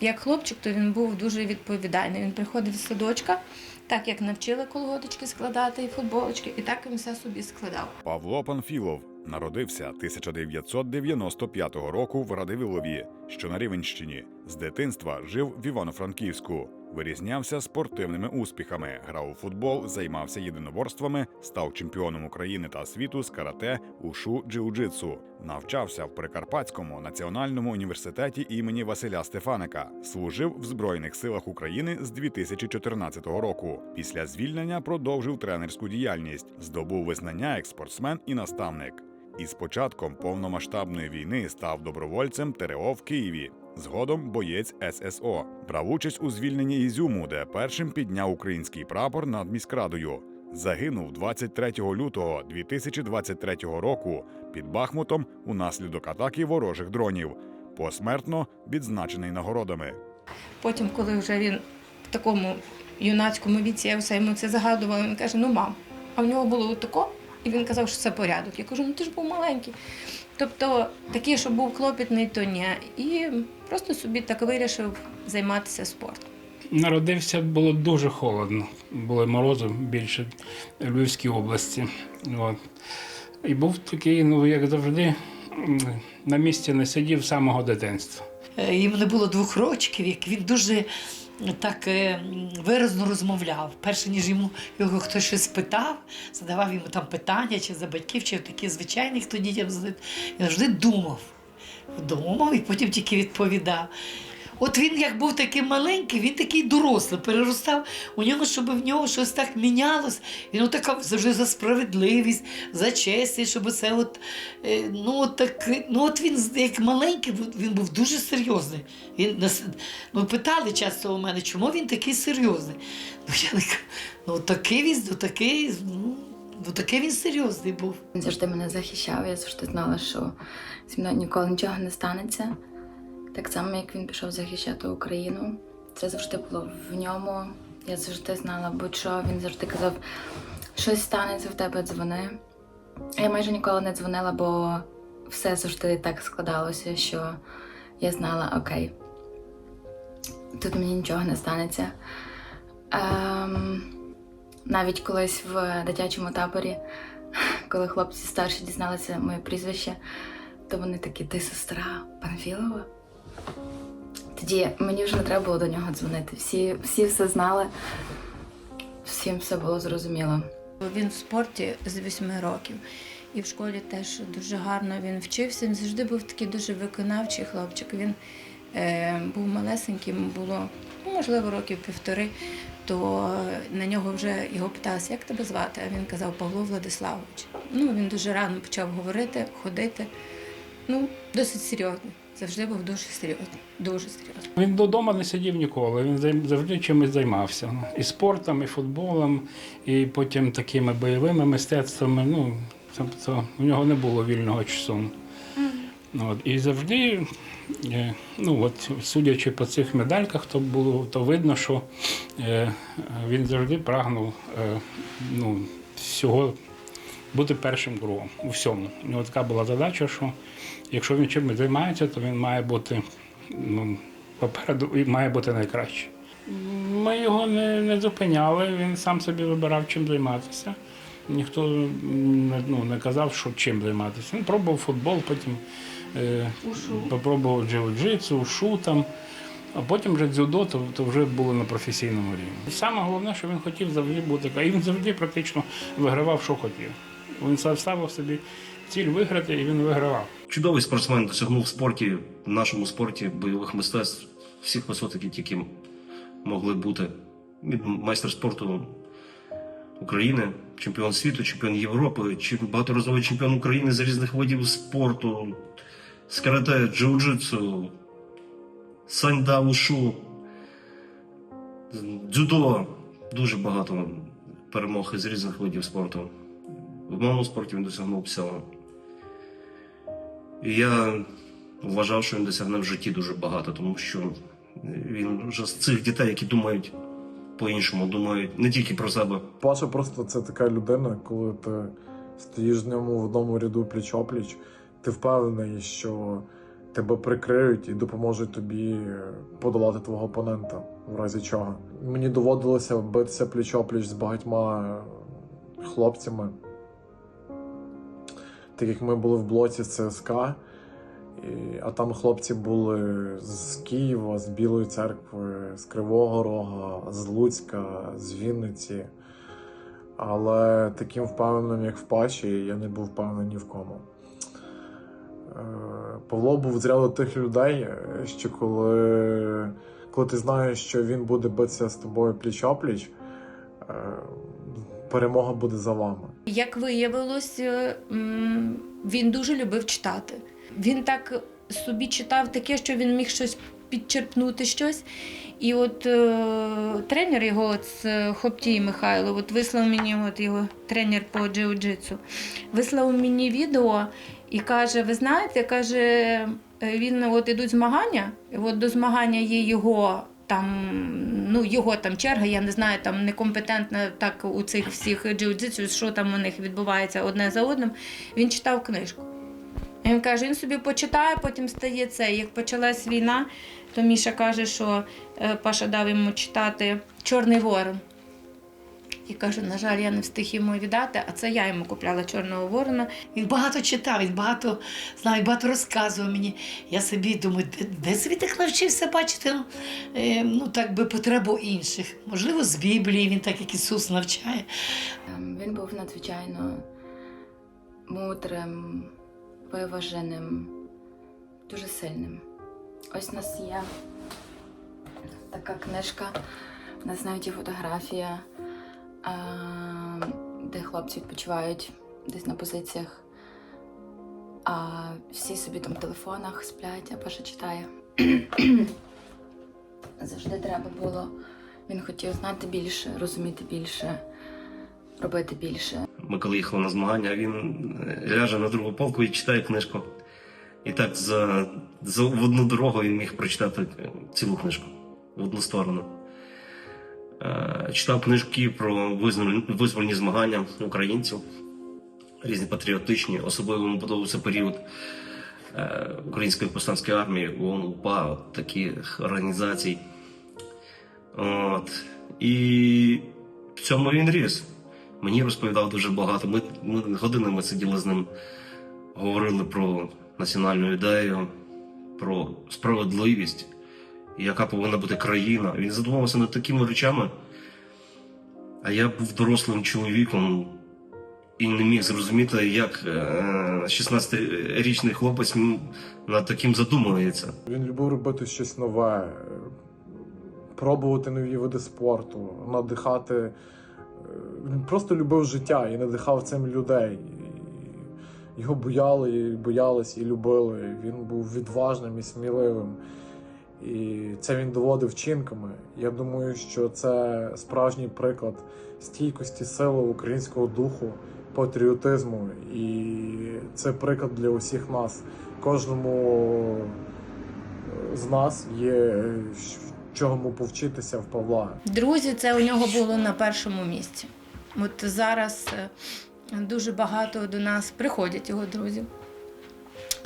як хлопчик, то він був дуже відповідальний. Він приходив з садочка, так як навчили колготочки складати і футболочки, і так він все собі складав. Павло Панфілов народився 1995 року в Радивилові, що на Рівенщині. З дитинства жив в Івано-Франківську. Вирізнявся спортивними успіхами, грав у футбол, займався єдиноборствами, став чемпіоном України та світу з карате, ушу, джиу-джитсу. Навчався в Прикарпатському національному університеті імені Василя Стефаника. Служив в Збройних силах України з 2014 року. Після звільнення продовжив тренерську діяльність, здобув визнання як спортсмен і наставник. І з початком повномасштабної війни став добровольцем ТРО в Києві. Згодом боєць ССО брав участь у звільненні Ізюму, де першим підняв український прапор над міськрадою. Загинув 23 лютого 2023 року під Бахмутом унаслідок атаки ворожих дронів. Посмертно відзначений нагородами. Потім, коли вже він в такому юнацькому віці, я все йому це загадувала, він каже: ну мам, а в нього було тако, і він казав, що це порядок. Я кажу, ну ти ж був маленький. Тобто такий, що був клопітний, то ні. І просто собі так вирішив займатися спортом. Народився було дуже холодно. Були морози більше в Львівській області. От. І був такий, ну як завжди, на місці не сидів з самого дитинства. Е, Йому не було двох рочків, як він дуже так е, виразно розмовляв. Перше, ніж йому його хтось щось питав, задавав йому там питання, чи за батьків, чи такі звичайні, хто дітям задають. Він завжди думав. Думав і потім тільки відповідав. От він як був такий маленький, він такий дорослий, переростав у нього, щоб в нього щось так мінялось. Він отака завжди за справедливість, за чесність, щоб це от, е, ну, так, ну от він як маленький, він був дуже серйозний. Він ну, питали часто у мене, чому він такий серйозний. Ну, я не ну такий він, ну такий, ну такий він серйозний був. Він завжди мене захищав, я завжди знала, що зі мною ніколи нічого не станеться. Так само, як він пішов захищати Україну. Це завжди було в ньому. Я завжди знала, будь-що він завжди казав, щось станеться в тебе, дзвони. Я майже ніколи не дзвонила, бо все завжди так складалося, що я знала, окей, тут мені нічого не станеться. Ем, навіть колись в дитячому таборі, коли хлопці старші дізналися моє прізвище, то вони такі, ти сестра Панфілова? Тоді мені вже не треба було до нього дзвонити. Всі, всі все знали, всім все було зрозуміло. Він в спорті з 8 років. І в школі теж дуже гарно він вчився. Він завжди був такий дуже виконавчий хлопчик. Він е, був малесенький, було ну, можливо років півтори, то на нього вже його питалися, як тебе звати? А він казав Павло Владиславович. Ну, він дуже рано почав говорити, ходити. Ну, досить серйозний. Завжди був дуже серйозний. Дуже серйозний. Він додому не сидів ніколи. Він завжди чимось займався. І спортом, і футболом, і потім такими бойовими мистецтвами. Ну, тобто у нього не було вільного часу. От. І завжди, е, ну от, судячи по цих медальках, то було то видно, що е, він завжди прагнув е, ну, всього бути першим другом у всьому. У нього така була задача, що якщо він чимось займається, то він має бути ну, попереду і має бути найкраще. Ми його не, не зупиняли, він сам собі вибирав, чим займатися. Ніхто не, ну, не казав, що чим займатися. Він пробував футбол, потім е, попробував джиу-джитсу, ушу там, а потім вже дзюдо, то, то вже було на професійному рівні. Саме головне, що він хотів завжди бути. І він завжди практично вигравав, що хотів. Він ставив собі ціль виграти, і він вигравав. Чудовий спортсмен досягнув в спорті, в нашому спорті бойових мистецтв всіх висот, які могли бути. Майстер спорту України, чемпіон світу, чемпіон Європи, багаторазовий чемпіон України з різних видів спорту, з карате, джиу-джитсу, саньда ушу, дзюдо. Дуже багато перемог із різних видів спорту. В моєму спорті він досягнув всього. Я вважав, що він досягне в житті дуже багато, тому що він вже з цих дітей, які думають по-іншому, думають не тільки про себе. Паша просто це така людина, коли ти стоїш з ньому в одному ряду пліч-опліч, ти впевнений, що тебе прикриють і допоможуть тобі подолати твого опонента, в разі чого. Мені доводилося битися пліч-опліч з багатьма хлопцями. Так як ми були в блоці ЦСКА, і, а там хлопці були з Києва, з Білої церкви, з Кривого Рога, з Луцька, з Вінниці. Але таким впевненим, як в Паші, я не був впевнений ні в кому. Е, Павло був з ряду тих людей, що коли, коли ти знаєш, що він буде битися з тобою пліч-опліч, е, перемога буде за вами. Як виявилось, е, він дуже любив читати. Він так собі читав таке, що він міг щось підчерпнути щось. І от е, тренер його, з Хоптій Михайло, от вислав мені от його тренер по джиу-джитсу, вислав мені відео і каже: ви знаєте, каже, е, він от ідуть змагання, і от до змагання є його. Там, ну, його там черга, я не знаю, там некомпетентна так у цих всіх джиу-джитсу, що там у них відбувається одне за одним. Він читав книжку. Він каже, він собі почитає, потім стає це. Як почалась війна, то Міша каже, що е, Паша дав йому читати Чорний ворон. І каже, на жаль, я не встиг йому віддати, а це я йому купляла Чорного ворона. Він багато читав, він багато знав, багато розказував мені. Я собі думаю, де, де собі навчився бачити ну, е, ну, так би потребу інших. Можливо, з Біблії він так як Ісус навчає. Ем, Він був надзвичайно мудрим, виваженим, дуже сильним. Ось у нас є така книжка, у нас навіть є фотографія, де хлопці відпочивають десь на позиціях, а всі собі там в телефонах сплять, а Паша читає. Завжди треба було. Він хотів знати більше, розуміти більше, робити більше. Ми коли їхали на змагання, він е, ляже на другу полку і читає книжку. І так за, за в одну дорогу він міг прочитати е, цілу книжку в одну сторону. Е, Читав книжки про визвольні, змагання українців, різні патріотичні, особливо йому подобався період е, Української повстанської армії, ООН, УПА, от таких організацій. От. І в цьому він ріс. Мені розповідав дуже багато. Ми, ми годинами сиділи з ним, говорили про національну ідею, про справедливість, яка повинна бути країна. Він задумався над такими речами. А я був дорослим чоловіком і не міг зрозуміти, як е, 16-річний хлопець над таким задумується. Він любив робити щось нове, пробувати нові види спорту, надихати. е, Він просто любив життя і надихав цим людей. Його бояли, і боялись і любили. Він був відважним і сміливим. І це він доводив вчинками. Я думаю, що це справжній приклад стійкості, сили українського духу, патріотизму. І це приклад для усіх нас. Кожному з нас є чому повчитися в Павла. Друзі, це у нього було на першому місці. От зараз е, дуже багато до нас приходять його друзів.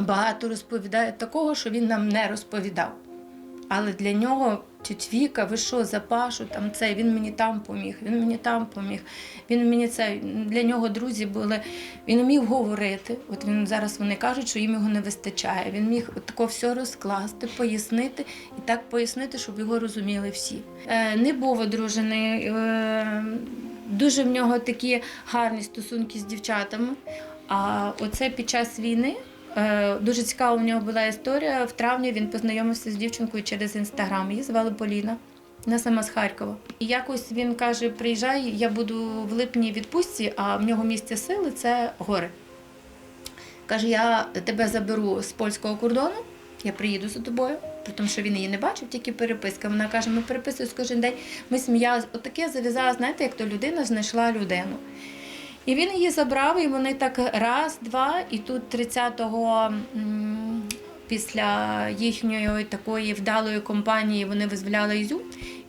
Багато розповідають такого, що він нам не розповідав. Але для нього тють Віка, ви що, за Пашу, там це, він мені там поміг, він мені там поміг. Він мені це для нього друзі були. Він вмів говорити. От він зараз вони кажуть, що їм його не вистачає. Він міг тако все розкласти, пояснити і так пояснити, щоб його розуміли всі. Е, не був одружений. Е, дуже в нього такі гарні стосунки з дівчатами. А оце під час війни Дуже цікава у нього була історія. В травні він познайомився з дівчинкою через інстаграм. Її звали Поліна. Вона сама з Харкова. І якось він каже: приїжджай, я буду в липні відпустці, а в нього місце сили це гори. Каже, я тебе заберу з польського кордону, я приїду за тобою, при тому, що він її не бачив, тільки переписка. Вона каже, ми переписуємося кожен день. Ми сміялися. Отаке зав'язала, знаєте, як то людина знайшла людину. І він її забрав, і вони так раз, два, і тут 30-го після їхньої такої вдалої компанії вони визволяли Ізюм.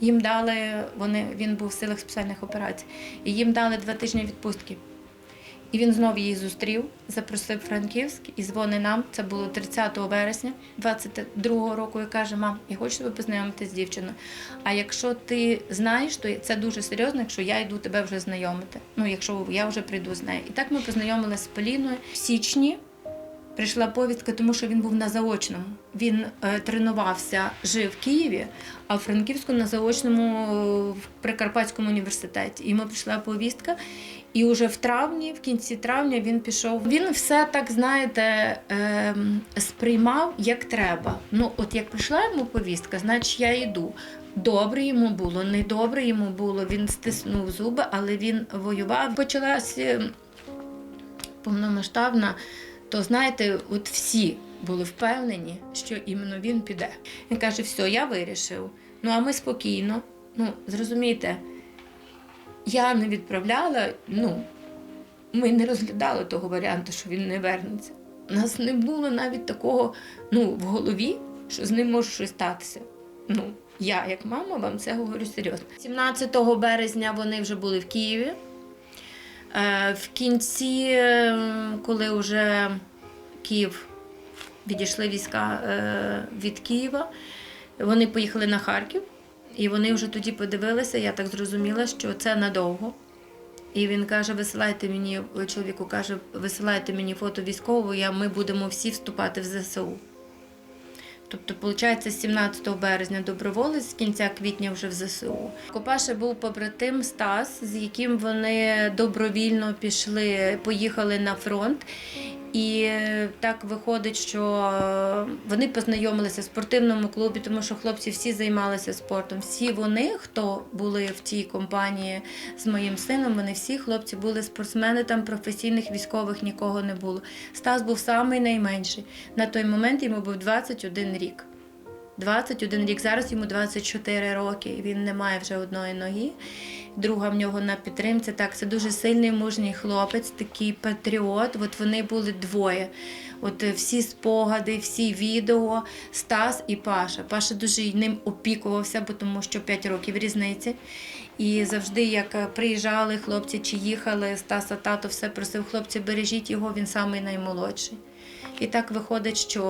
Їм дали, вони, він був в силах спеціальних операцій, і їм дали два тижні відпустки. І він знов її зустрів, запросив Франківськ і дзвонить нам. Це було 30 вересня 22-го року. І каже: Мам, я хочу тебе познайомити з дівчиною. А якщо ти знаєш, то це дуже серйозно, якщо я йду тебе вже знайомити. Ну, якщо я вже прийду з нею. І так ми познайомилися з Поліною в січні. Прийшла повістка, тому що він був на заочному. Він е, тренувався, жив в Києві, а в Франківську на заочному е, в Прикарпатському університеті. І ми прийшла повістка. І вже в травні, в кінці травня, він пішов. Він все так, знаєте, ем, сприймав як треба. Ну, от як прийшла йому повістка, значить я йду. Добре йому було, недобре йому було. Він стиснув зуби, але він воював. Почалася повномасштабна, то знаєте, от всі були впевнені, що іменно він піде. Він каже: все, я вирішив. Ну а ми спокійно. Ну, зрозумійте, я не відправляла, ну, ми не розглядали того варіанту, що він не вернеться. У нас не було навіть такого ну, в голові, що з ним може щось статися. Ну, я, як мама, вам це говорю серйозно. 17 березня вони вже були в Києві. Е, В кінці, е, коли вже Київ відійшли війська е, від Києва, вони поїхали на Харків, і вони вже тоді подивилися, я так зрозуміла, що це надовго. І він каже: висилайте мені, чоловіку каже, висилайте мені фото військового, ми будемо всі вступати в ЗСУ. Тобто, виходить, 17 березня доброволець, з кінця квітня вже в ЗСУ. Копаше був побратим Стас, з яким вони добровільно пішли, поїхали на фронт. І е, так виходить, що е, вони познайомилися в спортивному клубі, тому що хлопці всі займалися спортом. Всі вони, хто були в тій компанії з моїм сином, вони всі хлопці були спортсмени, там професійних військових нікого не було. Стас був самий найменший. На той момент йому був 21 рік. 21 рік, зараз йому 24 роки, він не має вже одної ноги. Друга в нього на підтримці. Так, це дуже сильний мужній хлопець, такий патріот. От вони були двоє. От е, всі спогади, всі відео, Стас і Паша. Паша дуже ним опікувався, бо тому що 5 років різниці. І завжди, як е, приїжджали хлопці чи їхали, Стаса тато все просив, хлопці, бережіть його, він самий наймолодший. І так виходить, що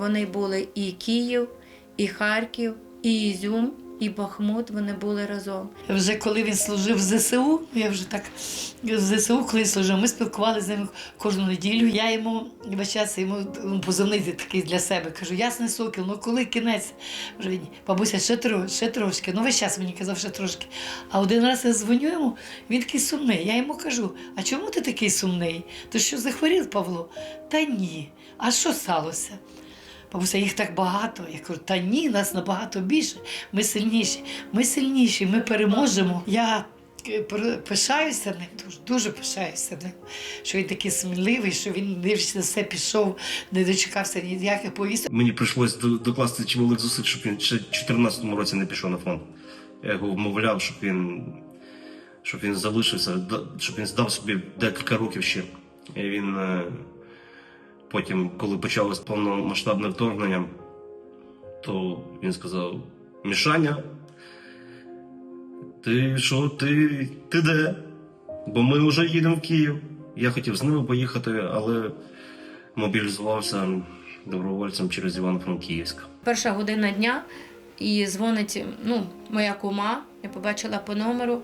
вони були і Київ, і Харків, і Ізюм, і Бахмут. Вони були разом. Вже коли він служив в ЗСУ, я вже так в ЗСУ, коли служив, ми спілкувалися з ним кожну неділю. Я йому весь час йому ну, позивний такий для себе. Кажу, ясний сокіл, ну коли кінець? Вже він, бабуся, ще, тро, ще трошки. Ну весь час мені казав, ще трошки. А один раз я дзвоню йому, він такий сумний. Я йому кажу: а чому ти такий сумний? Ти що захворів, Павло? Та ні. А що сталося? Бабуся, їх так багато. Я кажу, та ні, нас набагато більше. Ми сильніші. Ми сильніші, ми переможемо. Я е, пишаюся ним, дуже, дуже пишаюся ним, що він такий сміливий, що він дивлячись на все пішов, не дочекався ніяких повісток. Мені прийшлось до- докласти чималих зусиль, щоб він ще в 2014 році не пішов на фронт. Я його вмовляв, щоб він, щоб він залишився, щоб він здав собі декілька років ще. І він е, потім, коли почалось повномасштабне вторгнення, то він сказав: Мішаня, ти що, ти, ти де? Бо ми вже їдемо в Київ. Я хотів з ними поїхати, але мобілізувався добровольцем через Івано-Франківськ. Перша година дня і дзвонить ну, моя кума, я побачила по номеру.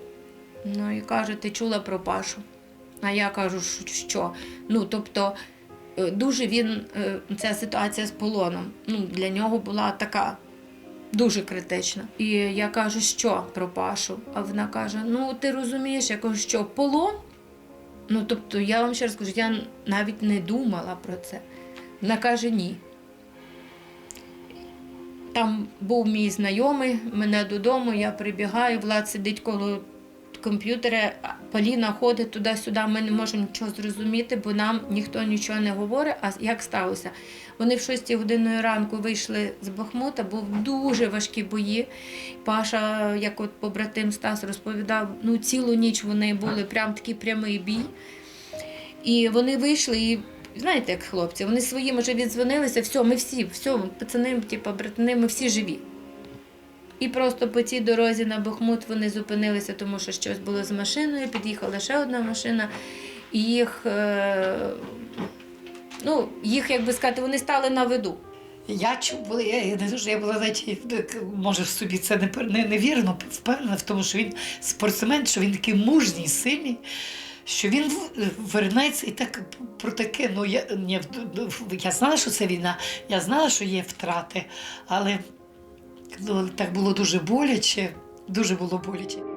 Ну і каже, ти чула про Пашу. А я кажу, «Що-? Ну, тобто, дуже він, е, ця ситуація з полоном ну, для нього була така дуже критична. І я кажу, що про Пашу? А вона каже: Ну, ти розумієш, я кажу, що полон? Ну, тобто, я вам ще раз кажу, я навіть не думала про це. Вона каже, ні. Там був мій знайомий, мене додому, я прибігаю, Влад сидить коло комп'ютера, Поліна ходить туди-сюди, ми не можемо нічого зрозуміти, бо нам ніхто нічого не говорить. А як сталося? Вони в 6 години ранку вийшли з Бахмута, був дуже важкі бої. Паша, як от побратим Стас розповідав, ну цілу ніч вони були прям такий прямий бій. І вони вийшли і. Знаєте, як хлопці, вони своїм вже віддзвонилися, все, ми всі, все, пацани, типу, братани, ми всі живі. І просто по цій дорозі на Бахмут вони зупинилися, тому що щось було з машиною, під'їхала ще одна машина. і їх, е, ну, їх, як би сказати, вони стали на виду. Я чула, я, я не я була навіть, може собі це не, не, невірно, впевнена в тому, що він спортсмен, що він такий мужній, сильний, що він вернеться і так про таке. Ну я, ні, я знала, що це війна, я знала, що є втрати, але так було дуже боляче, дуже було боляче.